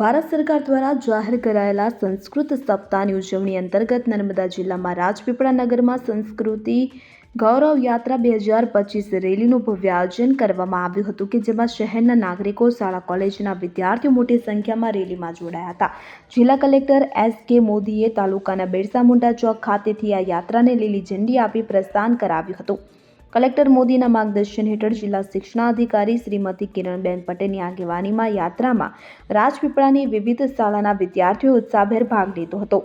ભારત સરકાર દ્વારા જાહેર કરાયેલા સંસ્કૃત સપ્તાહની ઉજવણી અંતર્ગત નર્મદા જિલ્લામાં રાજપીપળા નગરમાં સંસ્કૃતિ ગૌરવ યાત્રા બે હજાર પચીસ રેલીનું ભવ્ય આયોજન કરવામાં આવ્યું હતું કે જેમાં શહેરના નાગરિકો, શાળા કોલેજના વિદ્યાર્થીઓ મોટી સંખ્યામાં રેલીમાં જોડાયા હતા. જિલ્લા કલેક્ટર એસ કે મોદીએ તાલુકાના બિરસા મુંડા ચોક ખાતેથી આ યાત્રાને લીલી ઝંડી આપી પ્રસ્થાન કરાવ્યું હતું. કલેક્ટર મોદીના માર્ગદર્શન હેઠળ જિલ્લા શિક્ષણાધિકારી શ્રીમતી કિરણબેન પટેલની આગેવાનીમાં યાત્રામાં રાજપીપળાની વિવિધ શાળાના વિદ્યાર્થીઓ ઉત્સાહભેર ભાગ લીધો હતો.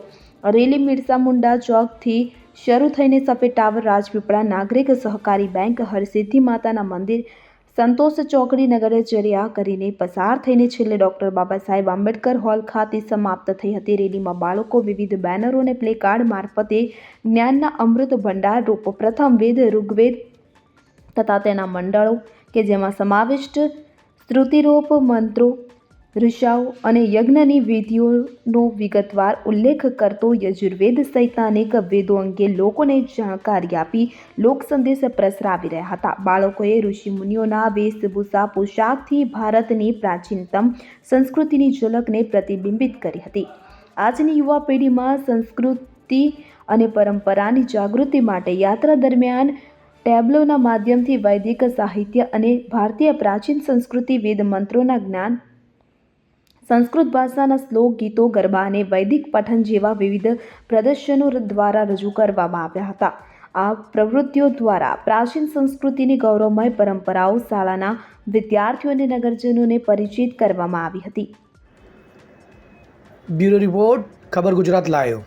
રેલી મિરસા મુંડા ચોકથી શરૂ થઈને સફેદ ટાવર રાજપીપળા નાગરિક સહકારી બેંક હરસિદ્ધિ માતાના મંદિર સંતોષ ચોકડી નગરચર્યા કરીને પસાર થઈને છેલ્લે ડૉક્ટર બાબા સાહેબ આંબેડકર હોલ ખાતે સમાપ્ત થઈ હતી. રેલીમાં બાળકો વિવિધ બેનરો અને પ્લેકાર્ડ મારફતે જ્ઞાનના અમૃત ભંડાર રૂપ પ્રથમ વેદ ઋગ્વેદ તથા તેના મંડળો, કે જેમાં સમાવિષ્ટ સ્તુતિરૂપ મંત્રો, ઋષાઓ અને યજ્ઞની વિધિઓનો વિગતવાર ઉલ્લેખ કરતો યજુર્વેદ સહિતના અનેક વેદો અંગે લોકોને જાણકારી આપી લોક સંદેશ પ્રસરાવી રહ્યા હતા. બાળકોએ ઋષિમુનિઓના વેશભૂષા, પોશાકથી ભારતની પ્રાચીનતમ સંસ્કૃતિની ઝલકને પ્રતિબિંબિત કરી હતી. આજની યુવા પેઢીમાં સંસ્કૃતિ અને પરંપરાની જાગૃતિ માટે યાત્રા દરમિયાન ટેબ્લોના માધ્યમથી વૈદિક સાહિત્ય અને ભારતીય પ્રાચીન સંસ્કૃતિ વેદ મંત્રોના જ્ઞાન, સંસ્કૃત ભાષાના શ્લોક, ગીતો, ગરબા અને વૈદિક પઠન જેવા વિવિધ પ્રદર્શનો દ્વારા રજૂ કરવામાં આવ્યા હતા. આ પ્રવૃત્તિઓ દ્વારા પ્રાચીન સંસ્કૃતિની ગૌરવમય પરંપરાઓ શાળાના વિદ્યાર્થીઓ અને નગરજનોને પરિચિત કરવામાં આવી હતી. બ્યુરો રિપોર્ટ, ખબર ગુજરાત લાયો.